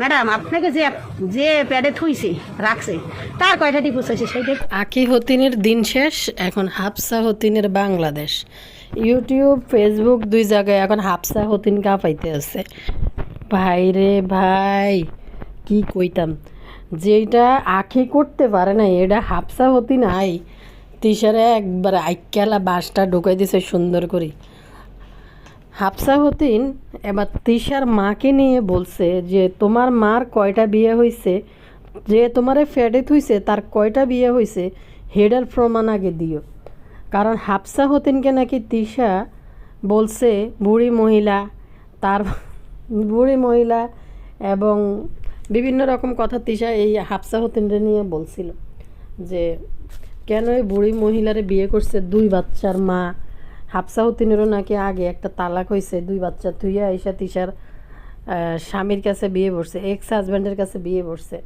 Madam, আপনাকে যে যে প্যাডে থুইছে, রাখছে, তার কয়টা টিপুস আছে সেইটা আকি হতিনের দিন শেষ, এখন হাফসা হতিনের বাংলাদেশ। ইউটিউব, ফেসবুক দুই জায়গায় এখন হাফসা হতিন কাঁপাইতে আছে। ভাই রে ভাই, কি কইতাম? যেটা আখি করতে পারে না এটা হাফসা হতিন আই। তিসারে একবার আইক্যালা বাসটা ঢুকাই দিছে সুন্দর করে। হাফসা হতিন এবার তিশার মাকে নিয়ে বলছে যে, তোমার মার কয়টা বিয়ে হয়েছে যে তোমারে ফ্যাডে থুইছে তার কয়টা বিয়ে হয়েছে হেডার প্রমাণ আগে দিও। কারণ হাফসা হতিনকে নাকি তিশা বলছে, বুড়ি মহিলা, তার বুড়ি মহিলা, এবং বিভিন্ন রকম কথা তিশা এই হাফসা হতিনরে নিয়ে বলছিল যে, কেন এই বুড়ি মহিলারে বিয়ে করছে দুই বাচ্চার মা? হাফসা নাকি আগে একটা তালাক হয়েছে দুই বাচ্চা থুইয়া আইসা আহ, স্বামীর কাছে বিয়ে পড়ছে এক্স হাজব্যান্ডের কাছে বিয়ে পড়ছে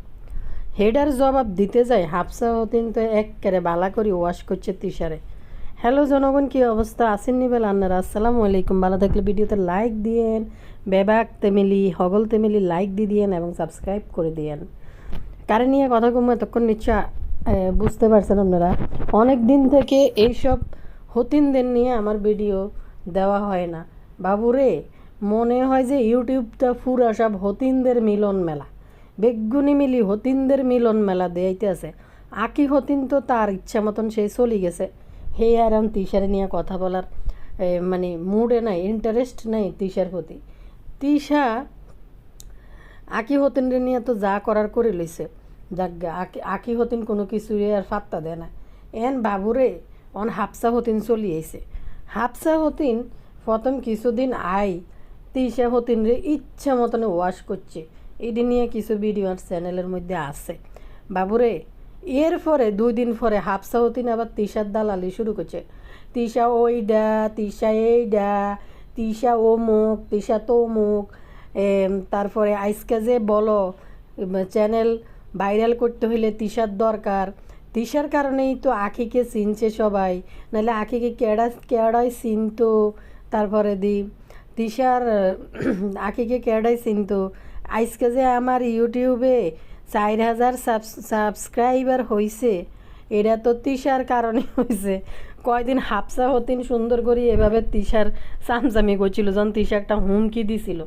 হেডার জবাব দিতে যায় হাফসা তো একবারে বালা করে ওয়াশ করছে তিশারে। হ্যালো জনগণ কি অবস্থা? আসেননি বেলা আন্নারা আসসালামু আলাইকুম। ভালো থাকলে ভিডিওতে লাইক দিয়েন বেবাক তেমিলি হগল তেমিলি লাইক দিয়ে দিয়েন এবং সাবস্ক্রাইব করে দিয়েন। কারে নিয়ে কথা কম এতক্ষণ নিশ্চয় বুঝতে পারছেন আপনারা? অনেক দিন থেকে এইসব হতিনদের নিয়ে আমার ভিডিও দেওয়া হয় না। বাবুরে, মনে হয় যে ইউটিউবটা পুরা সব হতিনদের মিলন মেলা। বেগুনি মিলি হতিনদের মিলন মেলা দেয়াইতে আছে। আকি হতিন তো তার ইচ্ছা মতন সে চলে গেছে। হে আর তিশারে নিয়ে কথা বলার মানে মুডে নাই ইন্টারেস্ট নাই তিশার প্রতি। তিশা আকি হতিনরে নিয়ে তো যা করার করে লইছে। যাক আকি আকি হতিন কোনো কিছুই আর ফাত্তা দেয় না। এন বাবুরে অন হাফসা হতিন চলি আইছে। হাফসা হতিন প্রথম কিছুদিন আই তিশা হতিন রে ইচ্ছা মতন ওয়াশ করছে। এটি নিয়ে কিছু ভিডিও আর চ্যানেলের মধ্যে আছে। বাবুরে এর পরে দুই দিন পরে হাফসা হতিন আবার তিশার দালালি শুরু করছে। তিশা ওইডা তিশা এইডা তিশা অমুক তিশা তমুক এম, তারপরে আইসকে যে বলো চ্যানেল ভাইরাল করতে হইলে তিশার দরকার। তিশার কারণেই তো আখিকে চিনছে সবাই। নাহলে আখিকে কেডা, কেডাই চিনতো? তারপরে দি তিশার আখিকে কেডাই চিনতো? আজকে যে আমার ইউটিউবে চার হাজার সাবস্ক্রাইবার হইছে, এটা তো তিশার কারণে হয়েছে কয়দিন হাফসা হতিন সুন্দর করে এভাবে তিশার সামসামি করছিল, যখন তিশা একটা হুমকি দিছিল।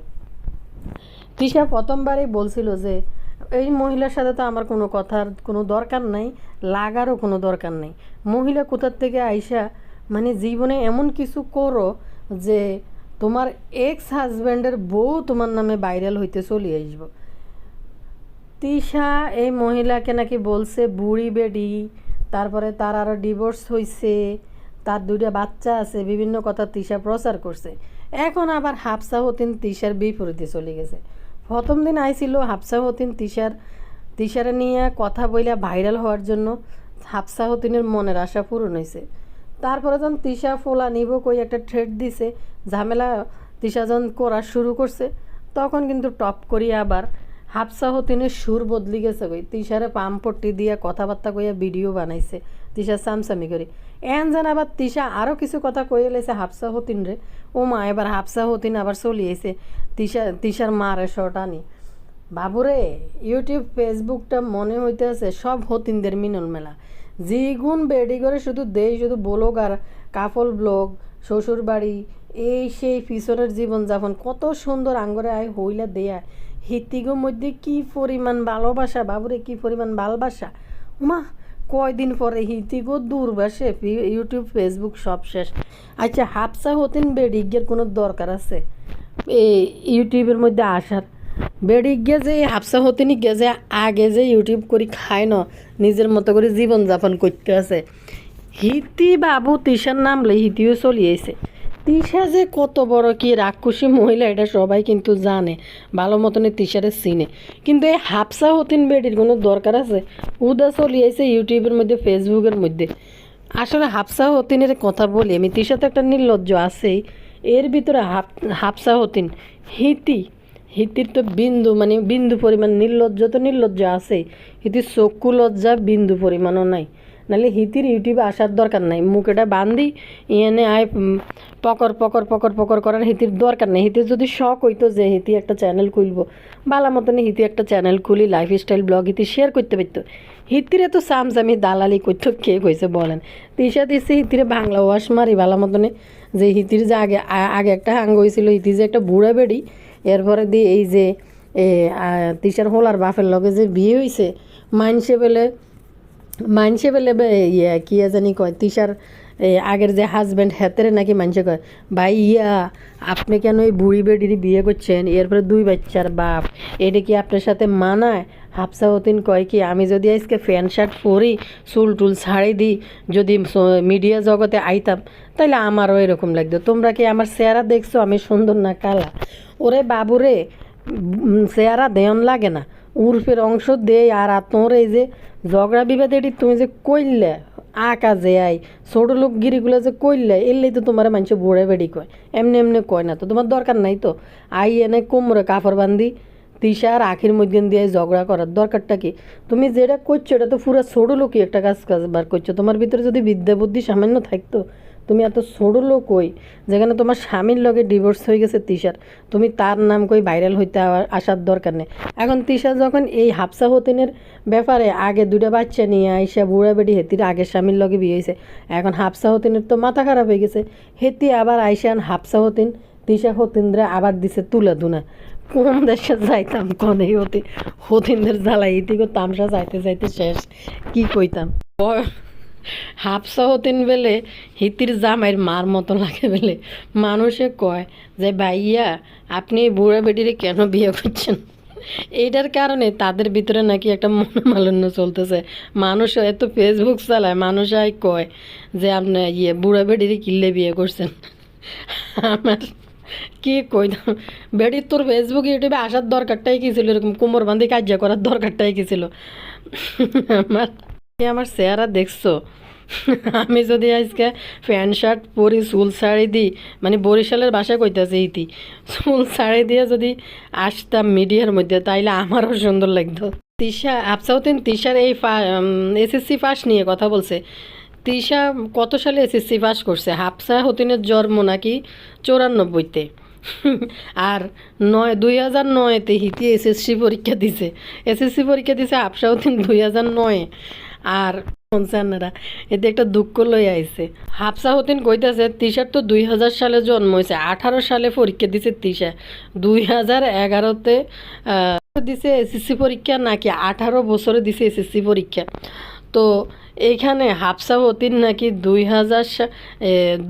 তিশা প্রথমবারই বলছিল যে, এই মহিলার সাথে তো আমার কোনো কথার কোনো দরকার নাই লাগারও কোনো দরকার নেই। মহিলা কোথার থেকে আইসা মানে জীবনে এমন কিছু করো যে তোমার এক্স হাজব্যান্ডের বউ তোমার নামে ভাইরাল হইতে চলে আসব। তিশা এই মহিলাকে নাকি বলছে, বুড়ি বেডি তারপরে তার আরও ডিভোর্স হয়েছে তার দুইটা বাচ্চা আছে, বিভিন্ন কথা তিশা প্রচার করছে। এখন আবার হাফসা হতিন তিশার বিপরীতে চলে গেছে। প্রথম দিন আইছিল হাফসা হতিন তিশার তিশারে নিয়ে কথা বইলা ভাইরাল হওয়ার জন্য হাফসা হতিনের মনের আশা পূরণ হয়েছে তারপরে যখন তিশা ফোলা নিব কই একটা থ্রেড দিছে, ঝামেলা তিশা যখন করা শুরু করছে, তখন কিন্তু টপ করি আবার হাফসা হতিনের সুর বদলি গেছে কই। তিশারে পাম্পট্টি দিয়ে কথাবার্তা কইয়া ভিডিও বানাইছে তিশা সামসামি করে। এন যেন আবার তিশা আরও কিছু কথা কয়ে লেছে হাফসা হতিন রে ও মা এবার হাফসা হতিন আবার চলিয়েছে তিশা, তিশার মারে শর্ট আনি বাবুরে, ইউটিউব, ফেসবুকটা মনে হইতেছে সব হতিনদের মিলন মেলা। যেগুন বেডি করে শুধু দেই, শুধু ব্লগ আর কাফল ব্লগ শ্বশুর বাড়ি এই সেই পিছনের জীবনযাপন, কত সুন্দর আঙ্গরে আয়, হইলা দেয়া। হিতিগোর মধ্যে কি পরিমাণ ভালোবাসা, বাবুরে কি পরিমাণ ভালোবাসা? মা কয়দিন পরে হিতিগো দূরবাসে ইউটিউব, ফেসবুক সব শেষ। আচ্ছা হাফসা হতেন বেডিগের কোনো দরকার আছে? এই ইউটিউবের মধ্যে আসার বেডিক গে যে, হাফসা হতেনি গে যে, আগে যে ইউটিউব করি খায় ন, নিজের মতো করে জীবনযাপন করতে আছে। হিতি বাবু তিশার নামলে হিতিও চলিয়েছে তিশা যে কত বড় কি রাক্ষসী মহিলা, এটা সবাই কিন্তু জানে, ভালো মতনে তিশারে চিনে। কিন্তু এই হাফসা হতিন বেডির কোনো দরকার আছে? উদা চলি চলিয়েছে ইউটিউবের মধ্যে ফেসবুকের মধ্যে। আসলে হাফসা হতিনের কথা বলি, আমি তিশা তো একটা নির্লজ্জ আছেই। এর ভিতরে হাফ, হাফসা হতিন হিতি। হিতির তো বিন্দু মানে বিন্দু পরিমাণ নির্লজ্জ তো নির্লজ্জ আছেই হিতির চক্ষু লজ্জা বিন্দু পরিমাণও নাই। নাহলে হিতির ইউটিউবে আসার দরকার নাই। মুখেটা বান্ধি এনে আয় পকর পকর পকর পকর করার হিতির দরকার নেই। হিতির যদি শখ হইতো যে হিতি একটা চ্যানেল খুলবো, বালা মতন হিতি একটা চ্যানেল খুলি লাইফস্টাইল ব্লগ হিতি শেয়ার করতে পারতো। হিতিরে তো সামসামি দালালি করতো, কে কইছে বলেন? তিসা দিচ্ছে হিতিরে বাংলা ওয়াশ মারি, বালা মতনে যে হিতির যে আগে আগে একটা হাঙ্গ হয়েছিল হিতি যে একটা বুড়া বেড়ি এরপরে দিয়ে এই যে তিসার হোলার বাপের লগে যে বিয়ে হয়েছে মাইনসে বেলে, মানসে বেলে ইয়া, কি জানি কয় তিসার আগের যে হাজব্যান্ড হেতেরে নাকি মানুষে কয়, ভাই, ইয়া, আপনি কেন ওই বুড়ি বেডির বিয়ে করছেন? এরপরে দুই বাচ্চার বাপ, এটা কি আপনার সাথে মানায়? হাফসা হতিন কয় কি, আমি যদি আজকে প্যান্ট শার্ট পরি, চুল টুল ছাড়ি দিই যদি মিডিয়া জগতে আইতাম তাহলে আমারও এরকম লাগতো। তোমরা কি আমার চেহারা দেখছ? আমি সুন্দর না কালা? ওরে বাবুরে চেহারা দেয়ন লাগে না। উর্ফের অংশ দেয় আর তোর এই যে ঝগড়া বিবাদ এটি তুমি যে কইলে আঁকা যে আই, ছোট লোক গিরিগুলো যে কইলে, এলেই তো তোমার মানুষ বুড়ে বেড়ি কয়। এমনি এমনি কয় না তো, তোমার দরকার নাই তো। আই এনে কোমরে কাপড় বান্ধি তিসা আর আখির মধ্যে দিয়ে ঝগড়া করার দরকারটা কি? তুমি যেটা করছ এটা তো পুরো ছোট লোকই একটা কাজ কাজ বার করছ তোমার ভিতরে যদি বিদ্যা বুদ্ধি সামান্য থাকতো তুমি এত ছোট লোক কই? যেখানে তোমার স্বামীর লগে ডিভোর্স হয়ে গেছে তিশার। তুমি তার নাম কই ভাইরাল হইতে আসার দরকার নেই। এখন তিশা যখন এই হাফসা হতিনের ব্যাপারে আগে দুটা বাচ্চা নিয়ে আইসা বুড়া বেটি হেতির আগের স্বামীর লগে বিয়ে হয়েছে এখন হাফসা হতিনের তো মাথা খারাপ হয়ে গেছে। হেতি আবার আইসান হাফসা হতিন, তিশা হতিনরা আবার দিছে তুলা দুনা। কোন দেশে যাইতাম কনে হতে? হতিনদের জ্বালাই ইতিকে তামসা যাইতে যাইতে শেষ। কি কইতাম? হাফসা হতেন বেলে হিতির জামাইয়ের মার মতো লাগে বেলে। মানুষে কয় যে, ভাইয়া, আপনি বুড়া বেটিরে কেন বিয়ে করছেন? এইটার কারণে তাদের ভিতরে নাকি একটা মনোমালিন্য চলতেছে। মানুষ এত ফেসবুক চালায়, মানুষ আই কয় যে, আপনি ইয়ে বুড়া বেটিরে কিনলে বিয়ে করছেন? আমার কি কইতাম? বেডি তোর ফেসবুক ইউটিউবে আসার দরকারটাই কি ছিল? এরকম কোমর বান্ধি কার্য করার দরকারটাই কি ছিল? আমার আমার চেহারা দেখছ? আমি যদি আজকে প্যান্ট, শার্ট পরি, চুল শাড়ি দিই মানে বরিশালের বাসায় কইতাছে ইতি, চুল শাড়ি দিয়ে যদি আসতাম মিডিয়ার মধ্যে, তাইলে আমারও সুন্দর লাগতো। তিশা, আফসাউদ্দিন, তিশার এই এসএসসি পাস নিয়ে কথা বলছে। তিশা, কত সালে এসএসসি পাস করছে? হাফসা হতিনের জন্ম নাকি চৌরানব্বইতে? আর নয়, দুই হাজার নয়তে হিতি এসএসসি পরীক্ষা দিছে। এসএসসি পরীক্ষা দিছে হতিন দুই হাজার নয়ে। আর পঞ্চান্নরা এতে একটা দুঃখ লই আইছে। হাফসা হতিন কইতাছে, তিশার তো দুই হাজার সালে জন্ম হয়েছে আঠারো সালে পরীক্ষা দিছে তিশা। দুই হাজার এগারোতে দিছে এসএসসি পরীক্ষা, নাকি আঠারো বছরে দিছে এসএসসি পরীক্ষা। তো এইখানে হাফসা হতিন নাকি দুই হাজার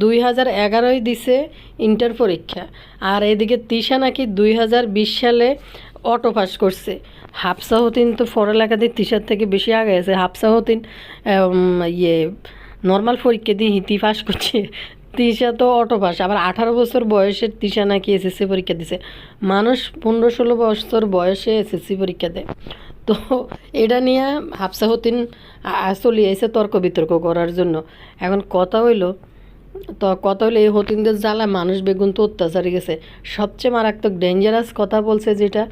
দুই হাজার এগারোয় দিছে ইন্টার পরীক্ষা। আর এদিকে তিশা নাকি দুই হাজার বিশ সালে অটো পাস করছে। হাফসা হতিন তো পড়ালেখাতে তিশার থেকে বেশি আগে আছে। হাফসা হতিন ইয়ে নর্মাল পরীক্ষা দিয়ে হিতি পাস করছে। তিশা তো অটো পাস আবার আঠারো বছর বয়সের তিশা নাকি এসএসসি পরীক্ষা দিছে। মানুষ পনেরো ষোলো বছর বয়সে এসএসসি পরীক্ষা দেয়। তো এটা নিয়ে হাফসা হতিন আ- চলে এসে তর্ক বিতর্ক করার জন্য। এখন কথা হইল, তো কথা হলো এই হতিনদের জ্বালা মানুষ বেগুন তো অত্যাচারে গেছে। সবচেয়ে মারাত্মক ডেঞ্জারাস কথা বলছে যেটা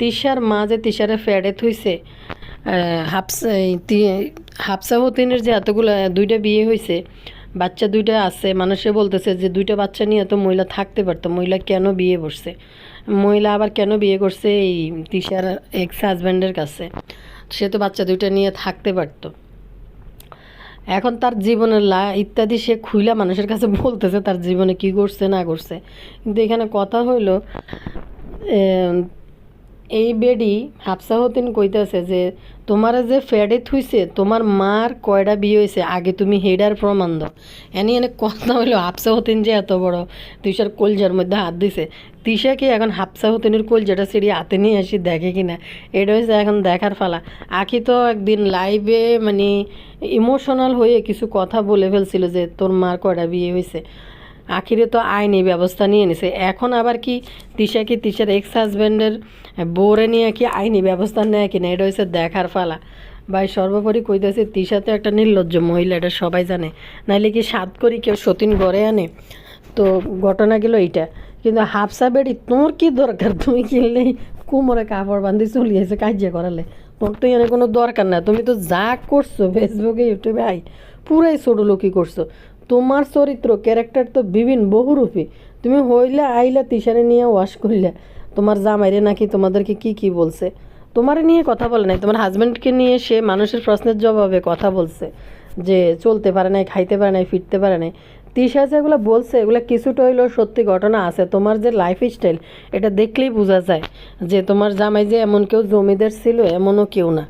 তিশার মা যে তিশারে ফ্যাডে থইছে হাফসা হাফসা হতিনের যে এতগুলো দুইটা বিয়ে হয়েছে বাচ্চা দুইটা আছে, মানুষে বলতেছে যে দুইটা বাচ্চা নিয়ে তো মহিলা থাকতে পারতো, মহিলা কেন বিয়ে করছে মহিলা আবার কেন বিয়ে করছে এই তিশার এক্স হাজব্যান্ডের কাছে? সে তো বাচ্চা দুইটা নিয়ে থাকতে পারতো। এখন তার জীবনের লা, ইত্যাদি সে খুইলা মানুষের কাছে বলতেছে, তার জীবনে কি করছে, না করছে। কিন্তু এখানে কথা হইল এই বেডি হাফসা হতিন কইতাছে যে, তোমার যে ফ্যাডে থুইছে, তোমার মার কয়টা বিয়ে হয়েছে আগে তুমি হেডার প্রমাণ দাও। এনে এনে কথা হইল হাফসা হতিন যে এত বড় তিশার কলজার মধ্যে হাত দিছে। তিশাকে এখন হাফসা হতিনের কলজাটা সিঁড়ি হাতে নিয়ে আসি দেখে কিনা? এটা হয়েছে এখন দেখার ফালা। আখি তো একদিন লাইভে মানে ইমোশনাল হয়ে কিছু কথা বলে ফেলছিল যে, তোর মার কয়টা বিয়ে হয়েছে আখিরে তো আইনি ব্যবস্থা নিয়ে নিছে। এখন আবার কি তিশা কি তিশার এক্স হাজব্যান্ডের বোরে নিয়ে কি আইনি ব্যবস্থা নেয় কিনা? এটা হচ্ছে দেখার ফালা ভাই, সর্বোপরি কইতেছে, তিশা তো একটা নির্লজ্জ মহিলা, এটা সবাই জানে। নাইলে কি সাত করি কেউ সতীন গড়ে আনে? তো ঘটনা গেল এইটা। কিন্তু হাফসা বেড়ি, তোর কি দরকার? তুমি কিনলে কোমরে কাপড় বান্ধি চলিয়েছে কার্য করালে। তোর তো এনে কোনো দরকার না। তুমি তো যা করছ ফেসবুকে ইউটিউবে আই, পুরাই ছোটো লোকই করছ। তোমার চরিত্র ক্যারেক্টার তো বিভিন্ন, বহুরূপী। তুমি হইলে, আইলা তিসারে নিয়ে ওয়াশ করিলে তোমার জামাইরে নাকি তোমাদেরকে কি কি বলছে? তোমার নিয়ে কথা বলে নাই। তোমার হাজব্যান্ডকে নিয়ে সে মানুষের প্রশ্নের জবাবে কথা বলছে যে চলতে পারে নাই, খাইতে পারে নাই, ফিরতে পারে নাই। তিশা যেগুলো বলছে, এগুলো কিছুটা হইলেও সত্যি ঘটনা আছে। তোমার যে লাইফ স্টাইল এটা দেখলেই বোঝা যায় যে তোমার জামাই যে এমন কেউ জমিদার ছিল, এমনও কেউ না।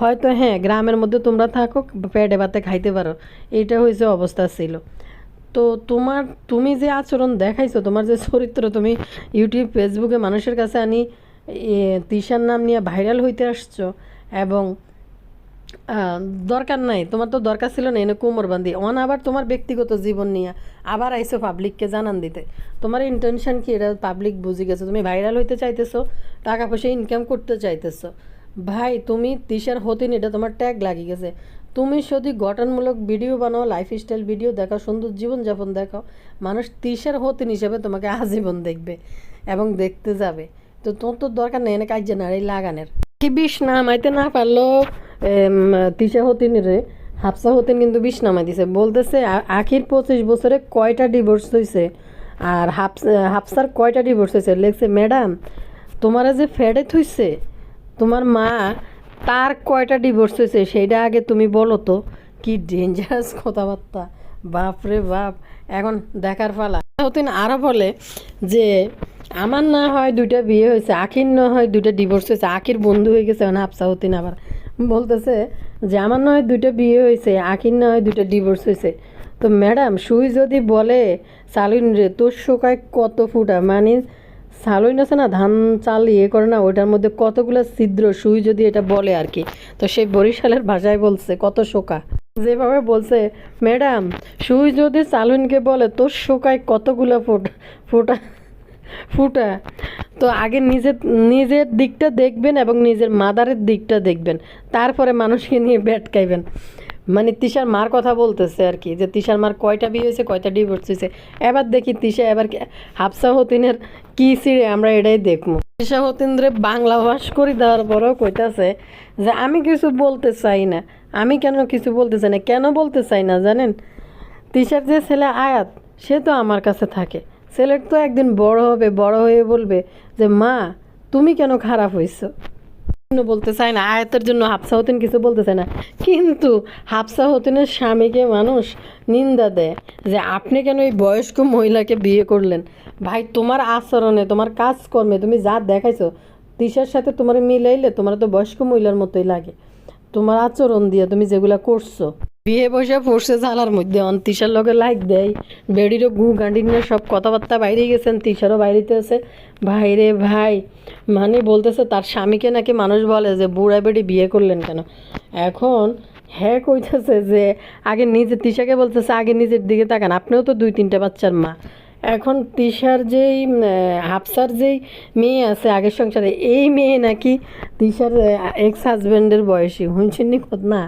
হয়তো হ্যাঁ গ্রামের মধ্যে তোমরা থাকো, পেটে ভাতে খাইতে পারো। এইটা হয়েছে অবস্থা ছিল। তো তোমার, তুমি যে আচরণ দেখাইছো, তোমার যে চরিত্র, তুমি ইউটিউব, ফেসবুকে মানুষের কাছে আনি তিশার নাম নিয়ে ভাইরাল হইতে আসছো এবং দরকার নাই, তোমার তো দরকার ছিল না এনে কোমর বান্ধি। অন আবার তোমার ব্যক্তিগত জীবন নিয়ে আবার আইসো পাবলিককে জানান দিতে। তোমার ইন্টেনশন কি? এটা পাবলিক বুঝে গেছো। তুমি ভাইরাল হইতে চাইতেছো, টাকা পয়সা ইনকাম করতে চাইতেছো। ভাই, তুমি তিশার হতিন, এটা তোমার ট্যাগ লাগিয়ে গেছে। তুমি যদি গঠনমূলক ভিডিও বানাও লাইফস্টাইল ভিডিও দেখাও, সুন্দর জীবনযাপন দেখাও। মানুষ তিশার হতিন হিসেবে তোমাকে আজীবন দেখবে এবং দেখতে যাবে। তো তোর তো দরকার নেই, এনে কাজ না এই লাগানের। কি বিষ নামাইতে না পারল তিশা হতিন রে? হাফসা হতিন কিন্তু বিষ নামাই দিছে। বলতেছে আখির পঁচিশ বছরে কয়টা ডিভোর্স হয়েছে আর হাফসা, হাফসার কয়টা ডিভোর্স হয়েছে লেখছে, ম্যাডাম, তোমারা যে ফেডে থুইছে তোমার মা তার কয়টা ডিভোর্স হয়েছে সেইটা আগে তুমি বলো তো। কি ডেঞ্জারাস কথাবার্তা। বাপ রে বাপ। এখন দেখার পালা। হতিন আরও বলে যে, আমার না হয় দুইটা বিয়ে হয়েছে, আখির না হয় দুইটা ডিভোর্স হয়েছে, আখির বন্ধু হয়ে গেছে মানে হাফসা হতিন আবার। বলতেছে যে, আমার না হয় দুইটা বিয়ে হয়েছে, আখির না হয় দুইটা ডিভোর্স হয়েছে। তো ম্যাডাম, সুই যদি বলে, সালুন রে, তোর শোকায় কত ফুটা? মানে সালইন আছে না, ধান চাল ইয়ে করে না, ওইটার মধ্যে কতগুলো ছিদ্র, সুই যদি এটা বলে আর কি। তো সেই বরিশালের ভাষায় বলছে, কত শোকা। যেভাবে বলছে, ম্যাডাম, সুই যদি চালুনকে বলে, তোর শোকায় কতগুলো ফোটা ফোটা, ফুটা? তো আগে নিজের নিজের দিকটা দেখবেন এবং নিজের মাদারের দিকটা দেখবেন। তারপরে মানুষকে নিয়ে ব্যাটকাইবেন মানে তিশার মার কথা বলতেছে আর কি, যে তিশার মার কয়টা বিয়ে হয়েছে, কয়টা ডিভোর্স হয়েছে। এবার দেখি তিশা এবার হাফসা হতিনের কি সিরে আমরা এটাই দেখব। তিশা হতিনরে বাংলা ভাস করে দেওয়ার পরেও কইতাছে যে, আমি কিছু বলতে চাই না। আমি কেন কিছু বলতে চাই না? কেন বলতে চাই না জানেন? তিশার যে ছেলে আয়াত, সে তো আমার কাছে থাকে। ছেলের তো একদিন বড় হবে, বড় হয়ে বলবে যে, মা, তুমি কেন খারাপ জন্য বলতে চায় না, আয়াতের জন্য হাফসা হতেন কিছু বলতে চায় না। কিন্তু হাফসা হতেনের স্বামীকে মানুষ নিন্দা দেয় যে, আপনি কেন এই বয়স্ক মহিলাকে বিয়ে করলেন? ভাই, তোমার আচরণে, তোমার কাজকর্মে তুমি যা দেখাইছো তিশার সাথে তোমার মিলাইলে তোমার তো বয়স্ক মহিলার মতোই লাগে। তোমার আচরণ দিয়ে তুমি যেগুলো করছ বিয়ে বসে পড়ছে জ্বালার মধ্যে অন লগে লাইক দেয়। বেডিরও গু গান্ডিনের সব কথাবার্তা বাইরে গেছেন, তিশারও বাইরেতে আছে। ভাইরে ভাই মানে বলতেছে তার স্বামীকে নাকি মানুষ বলে যে বুড়া বেডি বিয়ে করলেন কেন? এখন হ্যাঁ কইতেছে যে, আগে নিজে, তিশাকে বলতেছে, আগে নিজের দিকে তাকান, আপনিও তো দুই তিনটা বাচ্চার মা। এখন তিশার যেই হাফসার যেই মেয়ে আছে আগের সংসারে, এই মেয়ে নাকি তিশার এক্স হাজব্যান্ডের বয়সী। শুনছেন নি না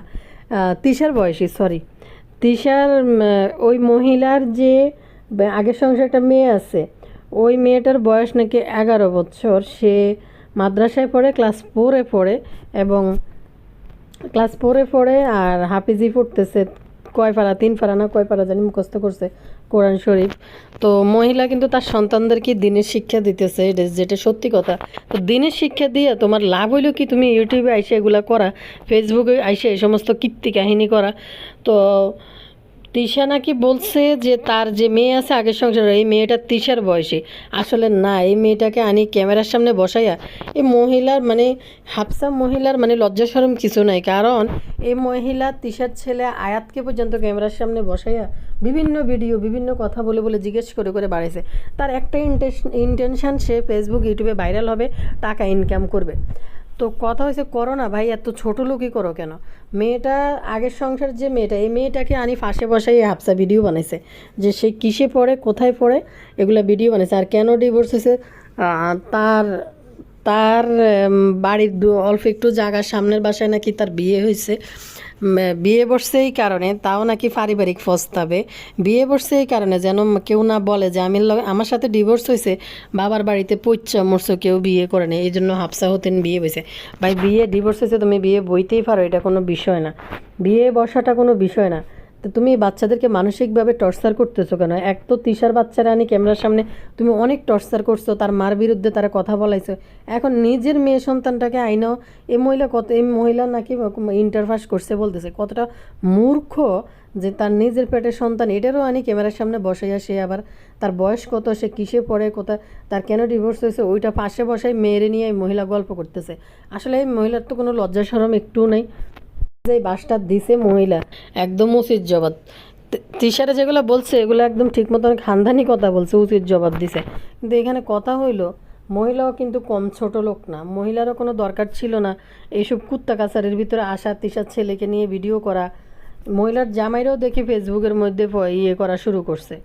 তিশার বয়সী সরি তিশার ওই মহিলার যে আগের সংসার একটা মেয়ে আছে, ওই মেয়েটার বয়স নাকি এগারো বছর। সে মাদ্রাসায় পড়ে ক্লাস ফোরে পড়ে এবং ক্লাস ফোরে পড়ে আর হাফিজি পড়তেছে কয় পারা তিন পারা না কয় পারা জানি মুখস্থ করছে। কোরআন শরীফ। তো মহিলা কিন্তু তার সন্তানদেরকে দিনের শিক্ষা দিতেছে, এটা যেটা সত্যি কথা। তো দিনের শিক্ষা দিয়ে তোমার লাভ হইল কি? তুমি ইউটিউবে আইসে এগুলা করা ফেসবুকে আইসে এই সমস্ত কীর্তি কাহিনী করা। তো তিশা নাকি বলছে যে তার যে মেয়ে আছে আগের সংসারে এই মেয়েটা তিশার বয়সী। আসলে না, এই মেয়েটাকে আনি ক্যামেরার সামনে বসাইয়া। এই মহিলার মানে হাফসা মহিলার মানে লজ্জা সরম কিছু নাই। কারণ এই মহিলা তিশার ছেলে আয়াতকে পর্যন্ত ক্যামেরার সামনে বসাইয়া বিভিন্ন ভিডিও, বিভিন্ন কথা বলে বলে জিজ্ঞেস করে করে বাড়াইছে। তার একটা ইন্টেনশন সে ফেসবুক ইউটিউবে ভাইরাল হবে, টাকা ইনকাম করবে। তো কথা হয়েছে করো না ভাই, এত ছোট লোকই করো কেন? মেয়েটা, আগের সংসার যে মেয়েটা, এই মেয়েটাকে আনি ফাঁসে বসাই হাফসা ভিডিও বানাইছে, যে সে কিসে পড়ে, কোথায় পড়ে, এগুলো ভিডিও বানাইছে। আর কেন ডিভোর্স হয়েছে তার তার বাড়ির অল্প একটু জায়গার সামনের বাসায় নাকি তার বিয়ে হয়েছে বিয়ে বসছে এই কারণে, তাও নাকি পারিবারিক প্রস্তাবে। বিয়ে বসছে এই কারণে যেন কেউ না বলে যে আমি আমার সাথে ডিভোর্স হয়েছে বাবার বাড়িতে পৈচ্ছা মরছো, কেউ বিয়ে করে না এই জন্য হাফসা হতেন বিয়ে বসে ভাই, বিয়ে ডিভোর্স হয়েছে তুমি বিয়ে বইতেই পারো, এটা কোনো বিষয় না। বিয়ে বসাটা কোনো বিষয় না। তো তুমি বাচ্চাদেরকে মানসিকভাবে টর্চার করতেছো কেন? এক তো তিশার বাচ্চারা আনি ক্যামেরার সামনে তুমি অনেক টর্চার করছ, তার মার বিরুদ্ধে তারা কথা বলাইছো। এখন নিজের মেয়ে সন্তানটাকে আইনাও এই মহিলা কত এই মহিলা নাকি ইন্টারফাস করছে বলতেছে। কতটা মূর্খ যে তার নিজের পেটের সন্তান, এটারও আনি ক্যামেরার সামনে বসাইয়া সে আবার তার বয়স কত, সে কিসে পড়ে কোথায় তার কেন ডিভোর্স হয়েছে, ওইটা পাশে বসাই মেয়েরে নিয়ে এই মহিলা গল্প করতেছে। আসলে এই মহিলার তো কোনো লজ্জা সরম একটু নেই। এই বাসটা দিছে মহিলা, একদম উচিত জবাব। তি- যেগুলো বলছে, এগুলো একদম ঠিক মতন খানদানি কথা বলছে, উচিত জবাব দিছে। কিন্তু এখানে কথা হইল, মহিলাও কিন্তু কম ছোট লোক না। মহিলারও কোনো দরকার ছিল না এইসব কুত্তা কাছারের ভিতরে আসা তিশার ছেলেকে নিয়ে ভিডিও করা। মহিলার জামাইরাও দেখি ফেসবুকের মধ্যে ইয়ে করা শুরু করছে।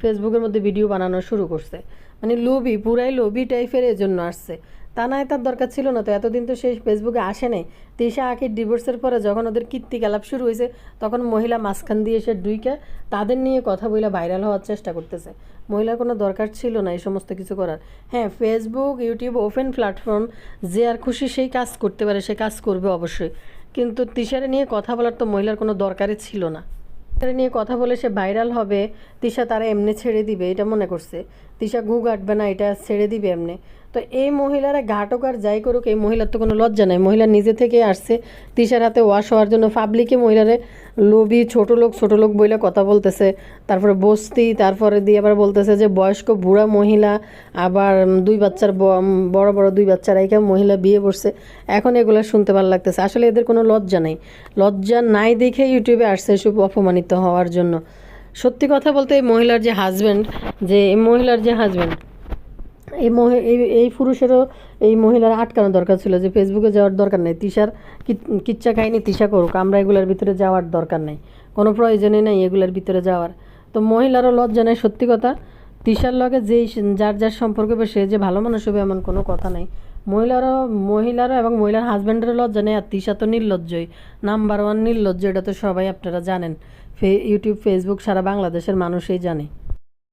ফেসবুকের মধ্যে ভিডিও বানানো শুরু করছে। মানে লোভি, পুরাই লোভি টাইপের এজন্য আসছে। তা নয় তার দরকার ছিল না তো, এতদিন তো সে ফেসবুকে আসে নাই। তিশা আখির ডিভোর্সের পরে যখন ওদের কীর্তিকলাপ শুরু হয়েছে, তখন মহিলা মাঝখান দিয়ে এসে ডুইকে তাদের নিয়ে কথা বলে ভাইরাল হওয়ার চেষ্টা করতেছে। মহিলার কোনো দরকার ছিল না এই সমস্ত কিছু করার। হ্যাঁ ফেসবুক ইউটিউব ওপেন প্ল্যাটফর্ম যে আর খুশি সেই কাজ করতে পারে, সে কাজ করবে অবশ্যই। কিন্তু তিশারে নিয়ে কথা বলার তো মহিলার কোনো দরকারই ছিল না। এটা নিয়ে কথা বলে সে ভাইরাল হবে, তিশা তারা এমনি ছেড়ে দিবে, এটা মনে করছে। তিশা গু কাটবে না, এটা ছেড়ে দিবে এমনি। তো এই মহিলারা ঘাটক আর যাই করুক, এই মহিলার তো কোনো লজ্জা নাই। মহিলা নিজে থেকে আসছে, তিশার হাতে ওয়াশ হওয়ার জন্য পাবলিকে মহিলারে লোভি ছোট লোক ছোট লোক বইলে কথা বলতেছে। তারপরে বস্তি, তারপরে দিয়ে আবার বলতেছে যে বয়স্ক বুড়া মহিলা, আবার দুই বাচ্চার বড় বড় দুই বাচ্চার একে মহিলা বিয়ে বসছে। এখন এগুলো শুনতে ভালো লাগতেছে। আসলে এদের কোনো লজ্জা নেই। লজ্জা নাই দেখে ইউটিউবে আসছে এসব অপমানিত হওয়ার জন্য। সত্যি কথা বলতে এই মহিলার যে হাজব্যান্ড যে এই মহিলার যে হাজব্যান্ড এই মহি, এই এই পুরুষেরও এই মহিলার আটকানো দরকার ছিল যে ফেসবুকে যাওয়ার দরকার নেই। তিশার কিচ্ছা কাহিনী তিশা করুক, আমরা এগুলোর ভিতরে যাওয়ার দরকার নেই। কোনো প্রয়োজনই নেই এগুলোর ভিতরে যাওয়ার। তো মহিলারও লজ্জা নেই, সত্যি কথা। তিশার লগে যেই যার যার সম্পর্ক হবে, সে যে ভালো মানুষ হবে এমন কোনো কথা নেই। মহিলারও মহিলারও এবং মহিলার হাজব্যান্ডেরও লজ্জা নেই, আর তিশা তো নির্লজ্জই। নাম্বার ওয়ান নির্লজ্জ, এটা তো সবাই আপনারা জানেন। ফে ইউটিউব ফেসবুক সারা বাংলাদেশের মানুষই জানে।